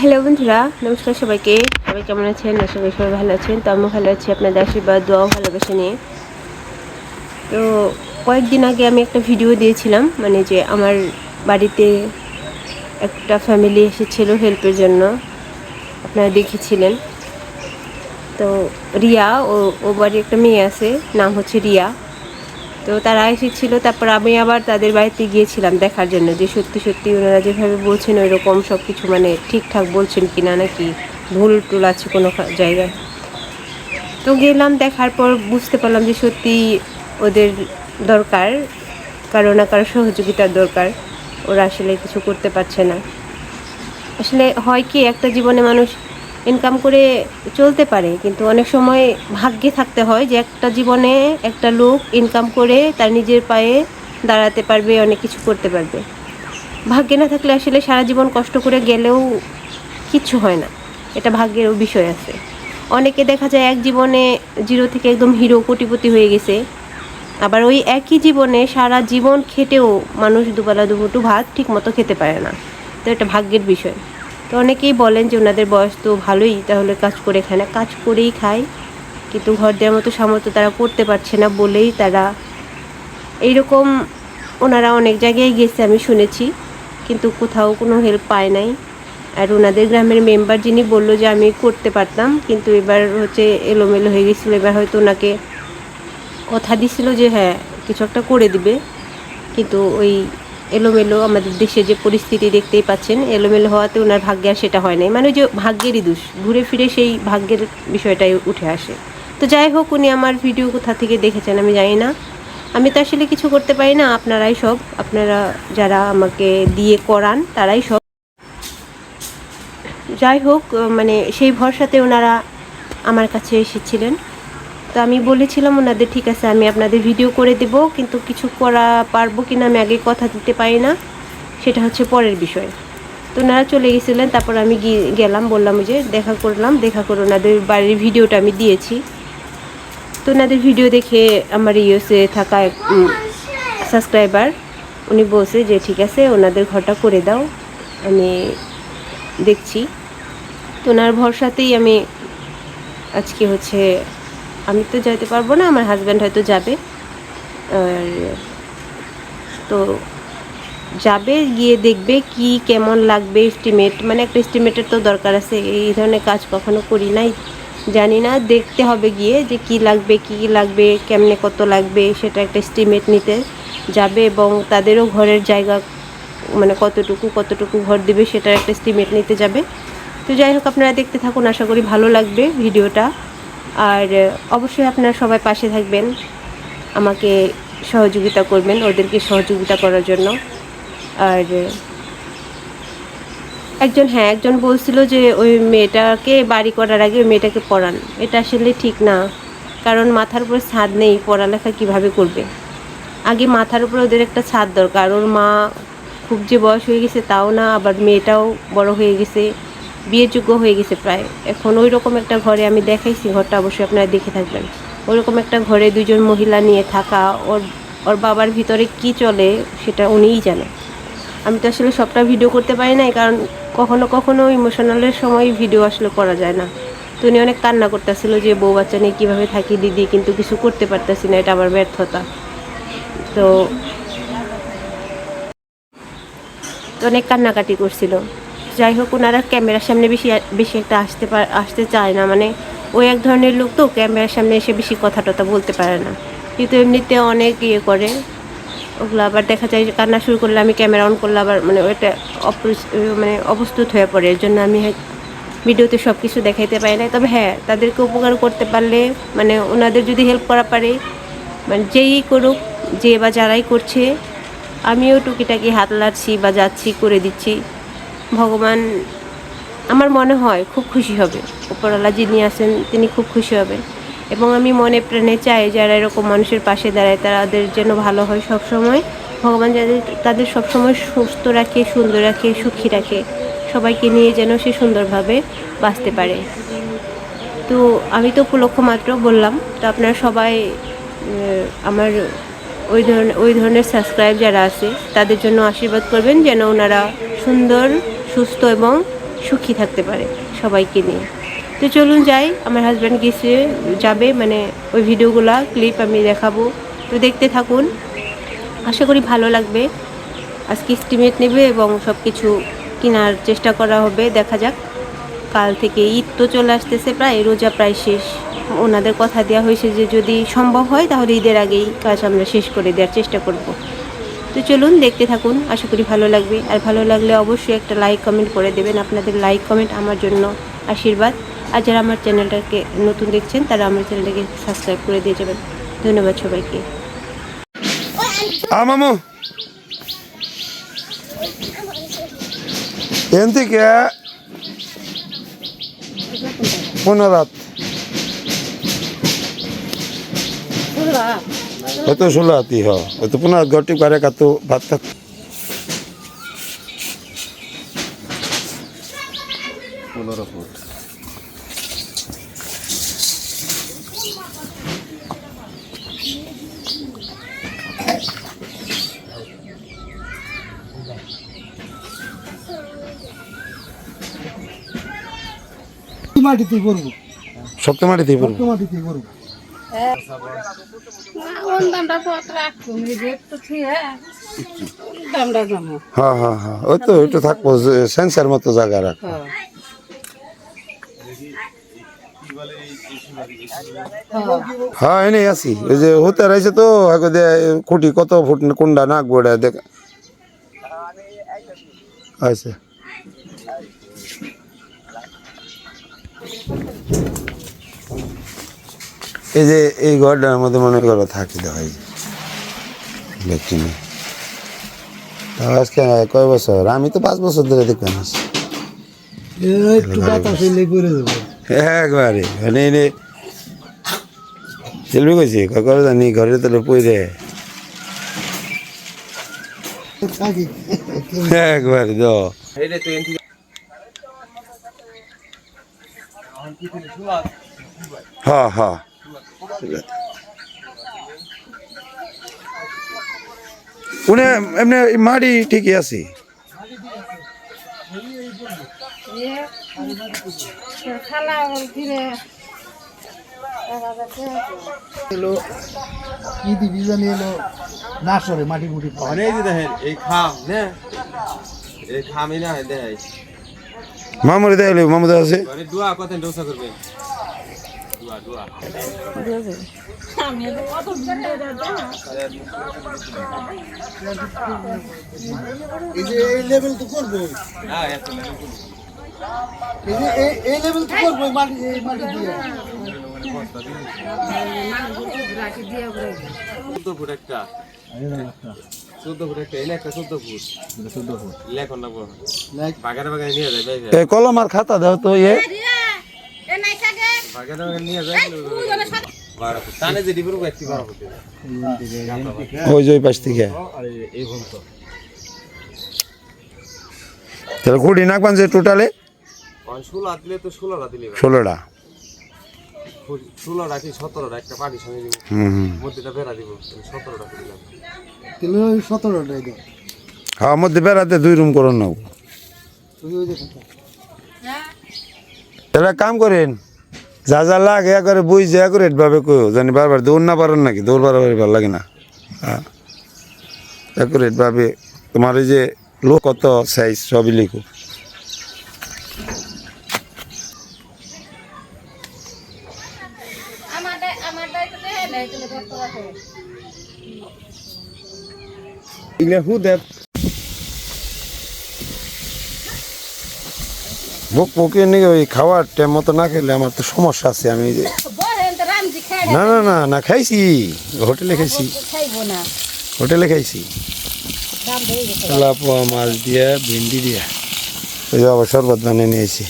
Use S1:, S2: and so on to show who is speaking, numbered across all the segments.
S1: Hello বন্ধুরা। নমস্কার সবাইকে। সবাই কেমন আছেন? আশা করি সবাই ভালো আছেন। তো আমি ভালো আছি। আপনাদের আশীর্বাদ, দোয়াও ভালোবাসা নিয়ে। তো কয়েকদিন আগে আমি একটা ভিডিও দিয়েছিলাম মানে যে আমার বাড়িতে একটা ফ্যামিলি এসেছিল হেল্পের জন্য। আপনারা দেখেছিলেন। তো রিয়া, ও ও বাড়ির একটা মেয়ে আছে, নাম হচ্ছে রিয়া। তো তারা এসেছিল, তারপর আমি আবার তাদের বাড়িতে গিয়েছিলাম দেখার জন্য যে সত্যি সত্যি ওনারা যেভাবে বলছেন ওই রকম সব কিছু মানে ঠিকঠাক বলছেন কি না নাকি ভুল টুল আছে কোনো জায়গায়। তো গেলাম দেখার পর বুঝতে পারলাম যে সত্যি ওদের দরকার, কারও না কারও সহযোগিতার দরকার। ওরা আসলে কিছু করতে পারছে না। আসলে হয় কি, একটা জীবনে মানুষ ইনকাম করে চলতে পারে, কিন্তু অনেক সময় ভাগ্যে থাকতে হয় যে একটা জীবনে একটা লোক ইনকাম করে তার নিজের পায়ে দাঁড়াতে পারবে, অনেক কিছু করতে পারবে। ভাগ্যে না থাকলে আসলে সারা জীবন কষ্ট করে গেলেও কিচ্ছু হয় না। এটা ভাগ্যেরও বিষয় আছে। অনেকে দেখা যায় এক জীবনে জিরো থেকে একদম হিরো কোটিপতি হয়ে গেছে, আবার ওই একই জীবনে সারা জীবন খেটেও মানুষ দুবেলা দুমুঠো ভাত ঠিক মতো খেতে পারে না। তো এটা ভাগ্যের বিষয়। তো অনেকেই বলেন যে ওনাদের বয়স তো ভালোই, তাহলে কাজ করে খায় না। কাজ করেই খায়, কিন্তু ঘর দেওয়ার মতো সামর্থ্য তারা করতে পারছে না বলেই তারা এইরকম ওনারা অনেক জায়গায় গেছে আমি শুনেছি, কিন্তু কোথাও কোনো হেল্প পায় নাই। আর ওনাদের গ্রামের মেম্বার যিনি বলল যে আমি করতে পারতাম, কিন্তু এবার হচ্ছে এলোমেলো হয়ে গেছিল। এবার হয়তো ওনাকে কথা দিছিল যে হ্যাঁ কিছু একটা করে দিবে। কিন্তু ওই এলোমেলো আমাদের দেশে যে পরিস্থিতি দেখতেই পাচ্ছেন, এলোমেলো হওয়াতে ওনার ভাগ্যে আর সেটা হয় নাই। মানে যে ভাগ্যেরই দোষ, ঘুরে ফিরে সেই ভাগ্যের বিষয়টাই উঠে আসে। তো যাই হোক, উনি আমার ভিডিও কোথা থেকে দেখেছেন আমি জানি না। আমি তো আসলে কিছু করতে পারি না, আপনারাই সব, আপনারা যারা আমাকে দিয়ে করান, তারাই সব। যাই হোক মানে সেই ভরসাতে ওনারা আমার কাছে এসেছিলেন। তো আমি বলেছিলাম ওনাদের, ঠিক আছে, আমি আপনাদের ভিডিও করে দেব, কিন্তু কিছু করা পারব কি না আমি আগে কথা দিতে পারি না। সেটা হচ্ছে পরের বিষয়। তো ওনারা চলে গেছিলেন, তারপর আমি গেলাম, বললাম যে দেখা করলাম, দেখা করে ওনাদের বাড়ির ভিডিওটা আমি দিয়েছি। তো ওনাদের ভিডিও দেখে আমার ইউএসএ থাকা সাবস্ক্রাইবার উনি বলছে যে, ঠিক আছে, ওনাদের ঘরটা করে দাও, আমি দেখছি। তো ওনার ভরসাতেই আমি আজকে হচ্ছে আমি তো যেতে পারব না, আমার হাজব্যান্ড হয়তো যাবে। আর তো যাবে, গিয়ে দেখবে কি কেমন লাগবে এস্টিমেট মানে একটা এস্টিমেটের তো দরকার আছে, এই ধরনের কাজ কখনো করি নাই। জানি না, দেখতে হবে গিয়ে যে কি লাগবে কি লাগবে, কেমনে কত লাগবে, সেটা একটা এস্টিমেট নিতে যাবে এবং তাদেরও ঘরের জায়গা মানে কতটুকু কতটুকু ঘর দেবে, সেটার একটা এস্টিমেট নিতে যাবে। তো যাই হোক, আপনারা দেখতে থাকুন, আশা করি ভালো লাগবে ভিডিওটা। আর অবশ্যই আপনারা সবাই পাশে থাকবেন, আমাকে সহযোগিতা করবেন, ওদেরকে সহযোগিতা করার জন্য। আর, একজন হ্যাঁ একজন বলছিল যে ওই মেয়েটাকে বাড়ি করার আগে ওই মেয়েটাকে পড়ান। এটা আসলে ঠিক না, কারণ মাথার উপরে ছাদ নেই, পড়ালেখা কীভাবে করবে? আগে মাথার উপরে ওদের একটা ছাদ দরকার, ওর মা খুব যে বয়স হয়ে গেছে তাও না, আবার মেয়েটাও বড় হয়ে গেছে। বিয়েযোগ্য হয়ে গেছে প্রায়। এখন ওই রকম একটা ঘরে আমি দেখাইছি, ঘরটা অবশ্যই আপনারা দেখে থাকবেন। ওরকম একটা ঘরে দুজন মহিলা নিয়ে থাকা, ওর ওর বাবার ভিতরে কি চলে সেটা উনিই জানে আমি তো আসলে সবটা ভিডিও করতে পারি না কারণ কখনো কখনো ইমোশনালের সময় ভিডিও আসলে করা যায় না। তো উনি অনেক কান্না করতেছিল যে বউ বাচ্চা নিয়ে কীভাবে থাকি দিদি, কিন্তু কিছু করতে পারতেছি না, এটা আমার ব্যর্থতা। তো অনেক কান্নাকাটি করছিল। যাই হোক, ওনারা ক্যামেরার সামনে বেশি বেশি একটা আসতে আসতে চায় না। মানে ওই এক ধরনের লোক তো, ক্যামেরার সামনে এসে বেশি কথা টথা বলতে পারে না। কিন্তু এমনিতে অনেক ইয়ে করে। ওগুলো আবার দেখা যায় কান্না শুরু করলে আমি ক্যামেরা অন করলে আবার মানে ওইটা মানে অপ্রস্তুত হয়ে পড়ে। এর জন্য আমি ভিডিওতে সব কিছু দেখাইতে পারি না তবে হ্যাঁ তাদেরকে উপকার করতে পারলে মানে ওনাদের যদি হেল্প করা পারে মানে যেই করুক, যে বা যারাই করছে, আমিও টুকিটাকি হাত লাড়ছি বা যাচ্ছি, করে দিচ্ছি। ভগবান আমার মনে হয় খুব খুশি হবে। উপরওয়ালা যিনি আছেন, তিনি খুব খুশি হবেন এবং আমি মনে প্রাণে চাই যারা এরকম মানুষের পাশে দাঁড়ায়, তাদের যেন ভালো হয় সব সময় ভগবান যাদের তাদের সবসময় সুস্থ রাখে, সুন্দর রাখে, সুখী রাখে। সবাইকে নিয়ে যেন সে সুন্দরভাবে বাঁচতে পারে। তো আমি তো উপলক্ষ মাত্র বললাম। তো আপনারা সবাই আমার ওই ধরনের ওই ধরনের সাবস্ক্রাইব যারা আছে, তাদের জন্য আশীর্বাদ করবেন যেন ওনারা সুন্দর সুস্থ এবং সুখী থাকতে পারে সবাইকে নিয়ে। তো চলুন যাই, আমার হাজব্যান্ড গেছে, যাবে মানে ওই ভিডিওগুলা ক্লিপ আমি দেখাবো। তো দেখতে থাকুন। আশা করি ভালো লাগবে। আজকে এস্টিমেট নেবে এবং সব কিছু কেনার চেষ্টা করা হবে, দেখা যাক। কাল থেকে ঈদ তো চলে আসতেছে প্রায়, রোজা প্রায় শেষ। ওনাদের কথা দেওয়া হয়েছে যে যদি সম্ভব হয়, তাহলে ঈদের আগেই কাজ আমরা শেষ করে দেওয়ার চেষ্টা করব। তো চলুন দেখতে থাকুন আশা করি ভালো লাগবে। আর ভালো লাগলে অবশ্যই একটা লাইক কমেন্ট করে দেবেন আপনাদের লাইক কমেন্ট আমার জন্য আশীর্বাদ। আর যারা আমার চ্যানেলটাকে নতুন দেখছেন তারা আমার চ্যানেলটাকে সাবস্ক্রাইব করে দিয়ে যাবেন। ধন্যবাদ সবাইকে।
S2: আ মামু। এন থেকে পুনরাত এত ষোলাতি হ। এত পুনরাত গটি করে কাত ভাত খাত
S3: পনেরো ফুট।
S4: মাটিতে করব।
S2: সপ্ত মাটি দিয়ে পড়ব
S4: মাটিতে করব।
S2: হ্যাঁ হ্যাঁ হ্যাঁ। ওই তো থাকব সেন্সার মতো জায়গা হ্যাঁ আছি। ওই যে রয়েছে তো খুঁটি কত ফুট কোনটা নাক গোড়া দেখ আচ্ছা এই যে এই ঘরটার মধ্যে মনে করো থাকি হয় লেট্রিনে আজকে কয় বছর? আমি তো পাঁচ বছর ধরে দেখবেন আছি একবারে মানে এনে চলবে কইছি কখন জানি ঘরে তোলে পইরে একবারে দ। হ্যাঁ হ্যাঁ উনি এমনি মাটি ঠিকই আছে।
S4: এলো ইদি বিজানি এলো নাসরে মাটি মুটি পাওয়া।
S3: অনেক দেখেন এই খাম না। এই খামই না দেখাই
S2: মামুরে দেখলে মামুদ আছে।
S3: দোয়া কত ডোসা দোয়া
S4: এই যে এই লেভেল তো করব। যে লেভেল তো করব মাটি মাটি দিয়ে।
S3: চোদ্দ ফুট একটা।
S2: কলম আর খাতা দাও তো ইয়ে
S3: বাগানে বাগানে নিয়ে যায় বারো ফুট টানে যে ডিবুর একটি বারো ফুট
S2: ওই যে পাশ থেকে তাহলে কুড়ি নাক পাঞ্চে টোটালে
S3: ষোলো দিলে তো ষোলোটা।
S2: ষোলোটা
S3: কি সতেরোটা একটা পার্টি সঙ্গে দিব মধ্যেটা বেড়া দিব সতেরোটা দিলাম
S4: সতেরোটাই
S2: হ্যাঁ। মধ্যে বেড়াতে দুই রুম করুন তাহলে কাম করেন যা যা লাগে করে বই যে করে ভাবে কই জানি বারবার দৌড় না পারেন নাকি? দৌড় বারবার ভালো লাগে না। হ্যাঁ। অ্যাকুরেট ভাবে তোমার ওই যে লোক কত সাইজ সবই লিখো।
S3: এগুলা হু দেব
S2: বুক বুকে নিয়ে ওই খাওয়ার টাইম মতো না খেলে আমার তো সমস্যা আছে আমি না না না না খাইছি। হোটেলে খাইছি। হোটেলে খাইছি। মাছ দিয়া ভিন্ডি দিয়া। ওই যে আবার শরবত বানিয়ে নিয়েছি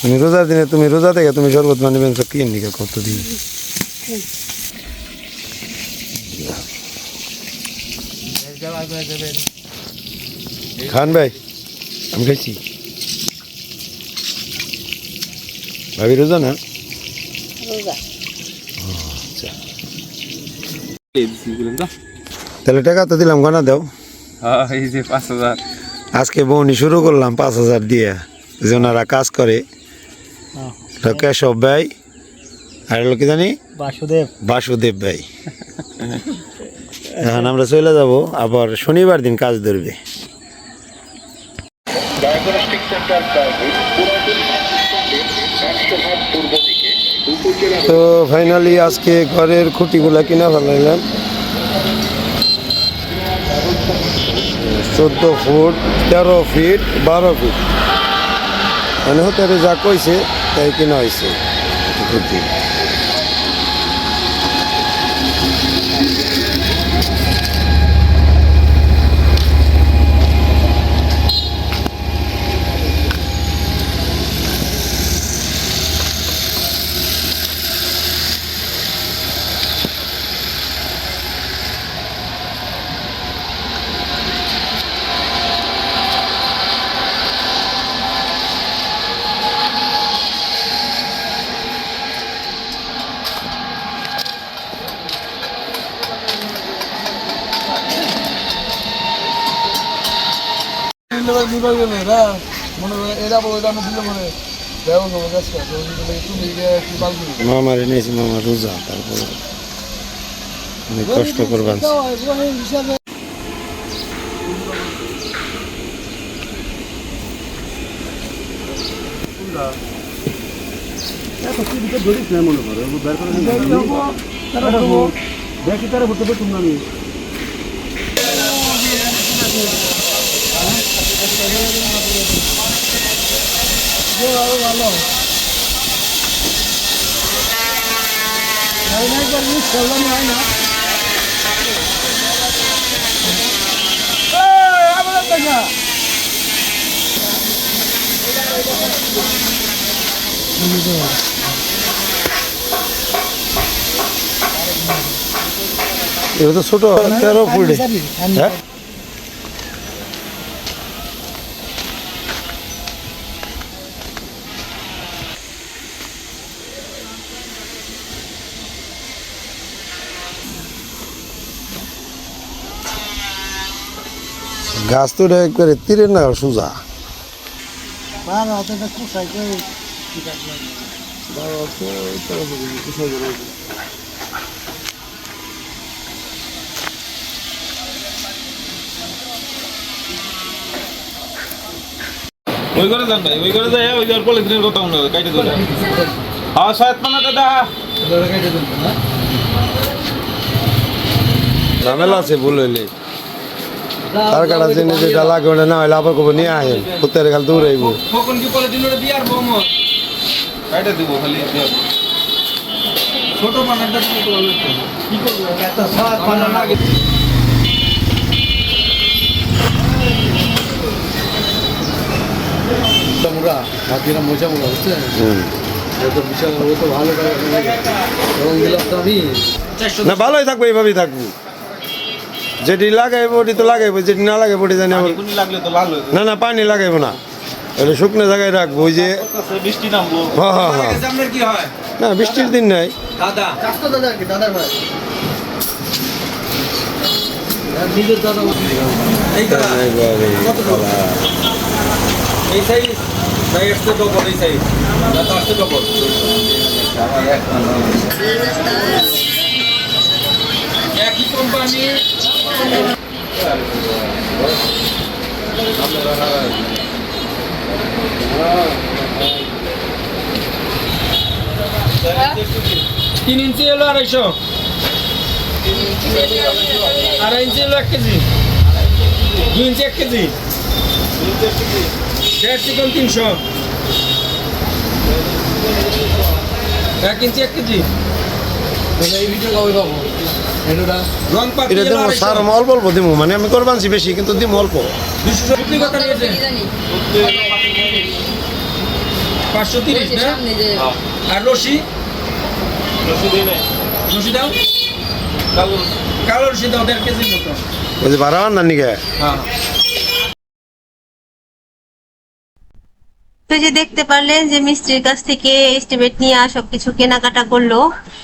S2: তুমি রোজার দিনে তুমি রোজা থেকে তুমি শরবত বানিবেন সব কিন দিকে কত দিন? খান ভাই আমি খাইছি। ভাবি রোজা না
S3: তো
S2: তাহলে টাকা তো দিলাম গানা দাও।
S3: হ্যাঁ এই যে পাঁচ হাজার।
S2: আজকে বউনি শুরু করলাম পাঁচ হাজার দিয়ে যে ওনারা কাজ করে। কেশব ভাই আর হলো কি জানি?
S4: বাসুদেব।
S2: বাসুদেব ভাই। এখন আমরা চলে যাব আবার শনিবার দিন কাজ ধরবে। তো ফাইনালি আজকে ঘরের খুঁটিগুলা কিনা ফেলাইলাম চোদ্দ ফুট, তেরো ফিট, বারো ফিট। মানে হতে যা কইছে, তাই কিনা হয়েছে খুঁটি
S4: গেলে এরা মনে হয় এরা বলে এটা আমি দিলে মনে দেও না গাছটা তুমি কি পালবি
S2: মামার এনেছি মামা রোজা তারপরে অনেক কষ্ট করবেন।
S4: দেখি তারা আমি। ভালো একবার মিস করলাম হয় না দেখা
S2: এটা তো ছোট তেরো ফুটে। হ্যাঁ? গাছ তো একবারে তীরে না সোজা।
S4: ওটা
S5: ওই করে যান ভাই ওই করে যাই ওই করে পলিথিনের কথা মনে হয় কাইটে ধরে। হ্যাঁ সাত পানা দাদা
S2: ঝামেলা আছে ভুল হইলে। তার কাটা জেনে যেটা লাগে ওটা না হইলে আবার কব নিয়ে আহেন। কুত্তের খাল দূর আইব
S5: ছোট পানাটা। কি করব?
S4: এত সাত পানা লাগে। মুড়া হাতিরা মোচা মুড়া বুঝছেন? তো বিশাল ও তো ভালো করে দিলাম তো আমি।
S2: না ভালোই থাকব এইভাবেই থাকব। যেটি লাগাইবো ওটি তো লাগাইব যেটি না লাগাইবো ওটি জানি আবার
S5: পানি লাগলে তো লাল যাবে।
S2: না না পানি লাগাইবো না। এটা শুকনো জায়গায় রাখব ওই যে
S5: বৃষ্টি নামবো
S2: হ্যাঁ হ্যাঁ হ্যাঁ।
S5: হয়?
S2: না বৃষ্টির দিন নাই।
S5: দাদা।
S4: চাষতো দাদা কি দাদার ভাই। নিজের দাদা
S5: এই সাইজ? ভাই আসতে ডবল এই সাইজ। আসতে ডবল। একই কোম্পানি তিন ইঞ্চি হলো আড়াইশো। আড়াই ইঞ্চি হলো এক কেজি। দুই ইঞ্চি এক কেজি। দেড় চিকন তিনশো। এক ইঞ্চি এক কেজি।
S4: এই ভিডিও কবে পাবো?
S2: এটা দিমু সার অল্প অল্প দিমু মানে আমি করবানছি বেশি কিন্তু দিমু অল্প।
S5: পাঁচশো তিরিশ না? আর রশি? রশি দাও। কালো রশি। দাও দেড় কেজির মতো।
S2: ওই যে ভাড়া নিকে?
S5: হ্যাঁ।
S1: তো যে দেখতে পারলেন যে মিস্ত্রির কাছ থেকে এস্টিমেট নিয়ে সবকিছু কেনাকাটা করল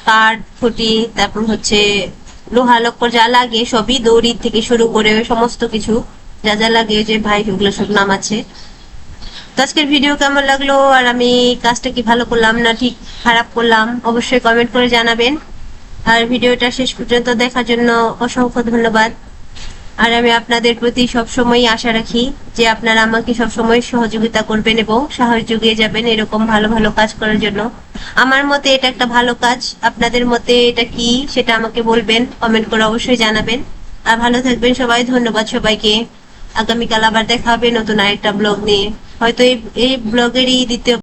S1: কাঠ খুঁটি তারপর হচ্ছে লোহা লক্কর যা লাগে সবই দড়ি থেকে শুরু করে সমস্ত কিছু যা যা লাগে যে ভাই ওগুলো সব নাম আছে। তো আজকের ভিডিও কেমন লাগল? আর আমি কাজটা কি ভালো করলাম না ঠিক খারাপ করলাম? অবশ্যই কমেন্ট করে জানাবেন। আর ভিডিওটা শেষ পর্যন্ত দেখার জন্য অসংখ্য ধন্যবাদ। আর আমি আপনাদের প্রতি সবসময় আশা রাখি যে আপনারা আমাকে সবসময় সহযোগিতা করবেন এবং সাহস জুগিয়ে যাবেন এরকম ভালো ভালো কাজ করার জন্য। আমার মতে এটা একটা ভালো কাজ। আপনাদের মতে এটা কি সেটা আমাকে বলবেন কমেন্ট করে অবশ্যই জানাবেন। আর ভালো থাকবেন সবাই, ধন্যবাদ সবাইকে। আগামীকাল আবার দেখা হবে নতুন আরেকটা ব্লগ নিয়ে। হয়তো এই এই ব্লগেরই দ্বিতীয়